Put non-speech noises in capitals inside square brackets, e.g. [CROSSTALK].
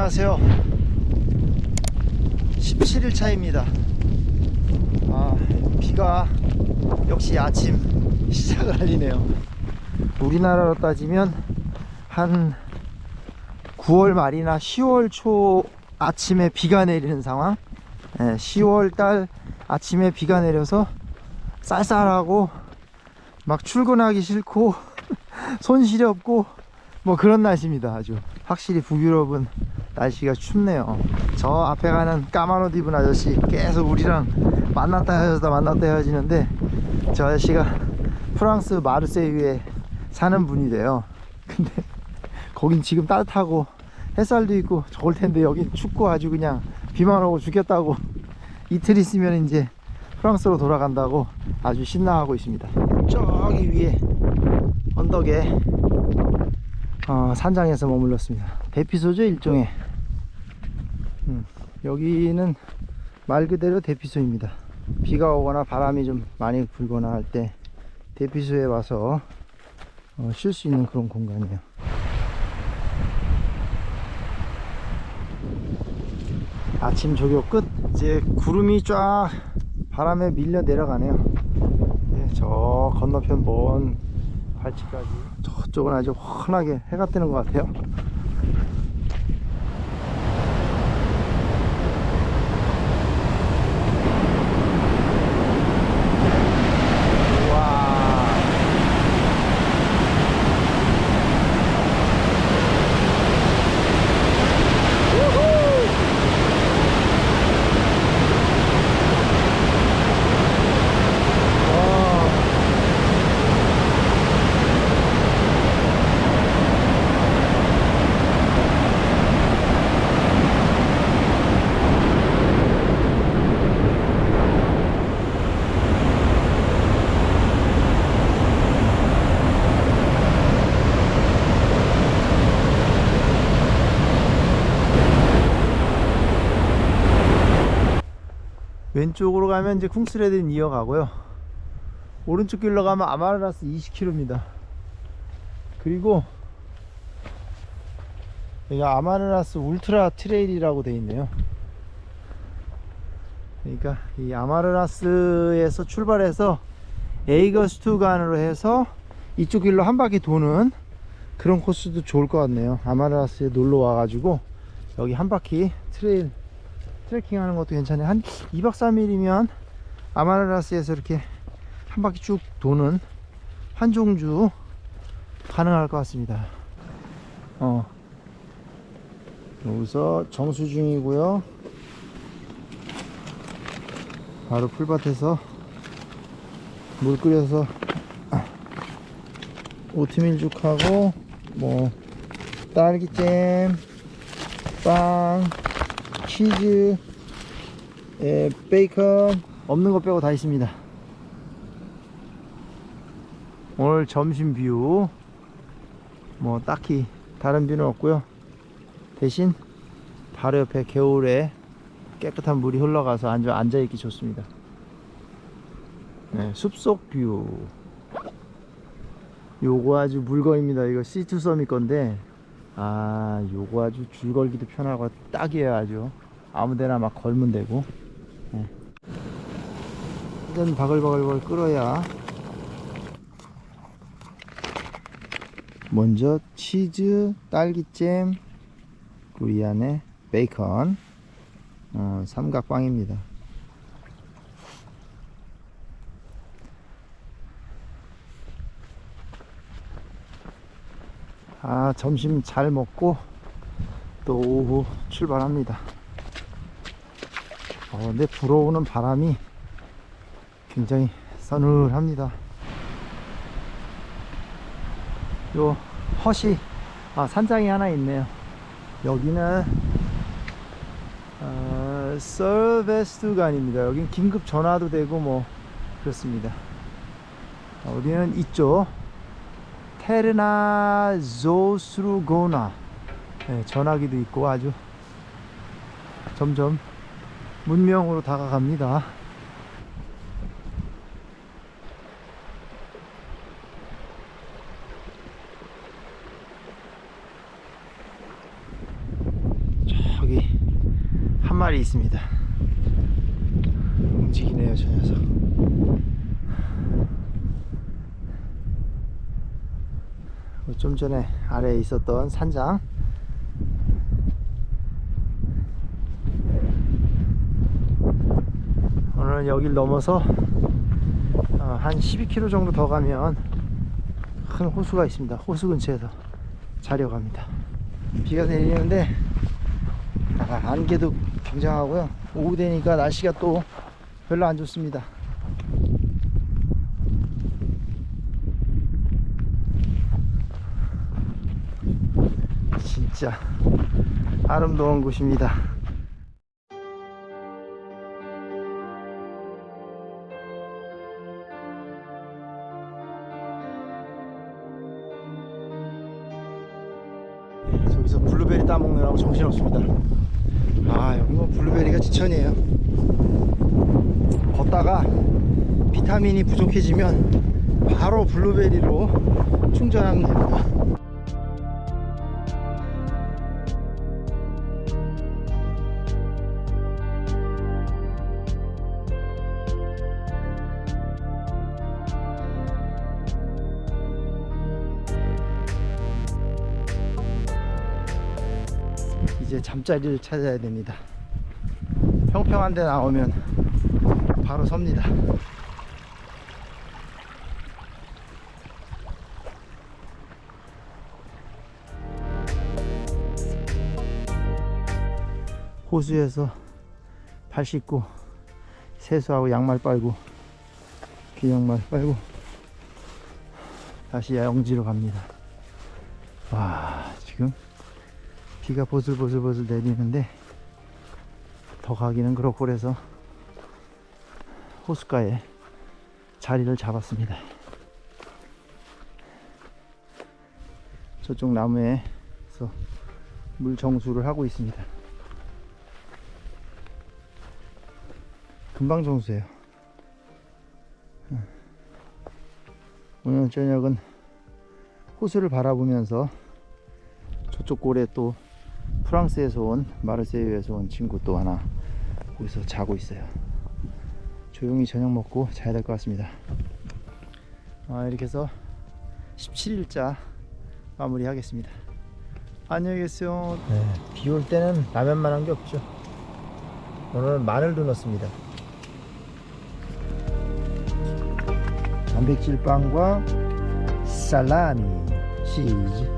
안녕하세요. 17일 차입니다. 아 비가 역시 아침 [LAUGHS] 시작을 알리네요. 우리나라로 따지면 한 9월 말이나 10월 초 아침에 비가 내리는 상황? 예, 10월 달 아침에 비가 내려서 쌀쌀하고 막 출근하기 싫고 [LAUGHS] 손실이 없고 뭐 그런 날씨입니다 아주. 확실히 북유럽은 날씨가 춥네요. 저 앞에 가는 까만 옷 입은 아저씨 계속 우리랑 만났다 헤어졌다 만났다 헤어지는데 저 아저씨가 프랑스 마르세유에 사는 분이래요. 근데 거긴 지금 따뜻하고 햇살도 있고 좋을 텐데 여긴 춥고 아주 그냥 비만 오고 죽겠다고 이틀 있으면 이제 프랑스로 돌아간다고 아주 신나하고 있습니다. 저기 위에 언덕에 어, 산장에서 머물렀습니다. 대피소죠 일종의. 음, 여기는 말 그대로 대피소입니다. 비가 오거나 바람이 좀 많이 불거나 할 때 대피소에 와서 어, 쉴 수 있는 그런 공간이에요. 아침 조교 끝. 이제 구름이 쫙 바람에 밀려 내려가네요. 예, 저 건너편 먼 발치까지 저쪽은 아주 환하게 해가 뜨는 것 같아요 우와 와. 왼쪽으로 가면 이제 쿵스레딘 이어가고요. 오른쪽 길로 가면 아마르라스 20km입니다 그리고 여기가 아마르라스 울트라 트레일이라고 되어 있네요. 그러니까 이 아마르라스에서 출발해서 에이거스투간으로 해서 이쪽 길로 한 바퀴 도는 그런 코스도 좋을 것 같네요. 아마르라스에 놀러 와가지고 여기 한 바퀴 트레일 트레킹 하는 것도 괜찮아요. 한 2박 3일이면 아마르라스에서 이렇게 한 바퀴 쭉 도는 한종주 가능할 것 같습니다. 어. 여기서 정수 중이고요. 바로 풀밭에서 물 끓여서 오트밀 죽하고 뭐 딸기잼, 빵, 치즈, 에, 베이컨 없는 것 빼고 다 있습니다. 오늘 점심 뷰 뭐 딱히 다른 뷰는 없고요. 대신 바로 옆에 겨울에 깨끗한 물이 흘러가서 앉아 앉아 있기 좋습니다. 네, 숲속 뷰. 요거 아주 물건입니다. 이거 C2 서밋 건데 아 요거 아주 줄 걸기도 편하고 딱이에요 아주. 아무데나 막 걸면 되고. 네. 일단 바글바글바글 끓어야 먼저 치즈 딸기잼 그리고 이 안에 베이컨. 어, 삼각빵입니다 아 점심 잘 먹고 또 오후 출발합니다. 어, 근데 불어오는 바람이 굉장히 서늘합니다. 요 헛이 아 산장이 하나 있네요. 여기는 어, 서베스트간입니다. 여긴 긴급 전화도 되고 뭐 그렇습니다. 어, 우리는 이쪽 테르나 조스루고나 네, 전화기도 있고 아주 점점 문명으로 다가갑니다. 저기 한 마리 있습니다. 움직이네요, 저 녀석. 좀 전에 아래에 있었던 산장. 오늘 여길 넘어서 어, 한 12km 정도 더 가면 큰 호수가 있습니다. 호수 근처에서 자려 갑니다. 비가 내리는데 아, 안개도 굉장하고요. 오후 되니까 날씨가 또 별로 안 좋습니다. 진짜 아름다운 곳입니다. 저기서 블루베리 따먹느라고 정신없습니다. 아, 여기 뭐 블루베리가 지천이에요. 걷다가 비타민이 부족해지면 바로 블루베리로 충전하면 됩니다. 이제 잠자리를 찾아야 됩니다. 평평한 데 나오면 바로 섭니다. 호수에서 발 씻고 세수하고 양말 빨고 기 양말 빨고 다시 야영지로 갑니다. 와 비가 보슬보슬보슬 내리는데 더 가기는 그렇고 그래서 호숫가에 자리를 잡았습니다. 저쪽 나무에서 물 정수를 하고 있습니다. 금방 정수해요. 오늘 저녁은 호수를 바라보면서 저쪽 골에 또 프랑스에서 온 마르세유에서 온 친구 또 하나 거기서 자고 있어요. 조용히 저녁 먹고 자야 될 것 같습니다. 아, 이렇게 해서 17일자 마무리 하겠습니다. 안녕히 계세요. 네, 비올 때는 라면만 한 게 없죠. 오늘은 마늘도 넣습니다. 단백질 빵과 살라미, 치즈.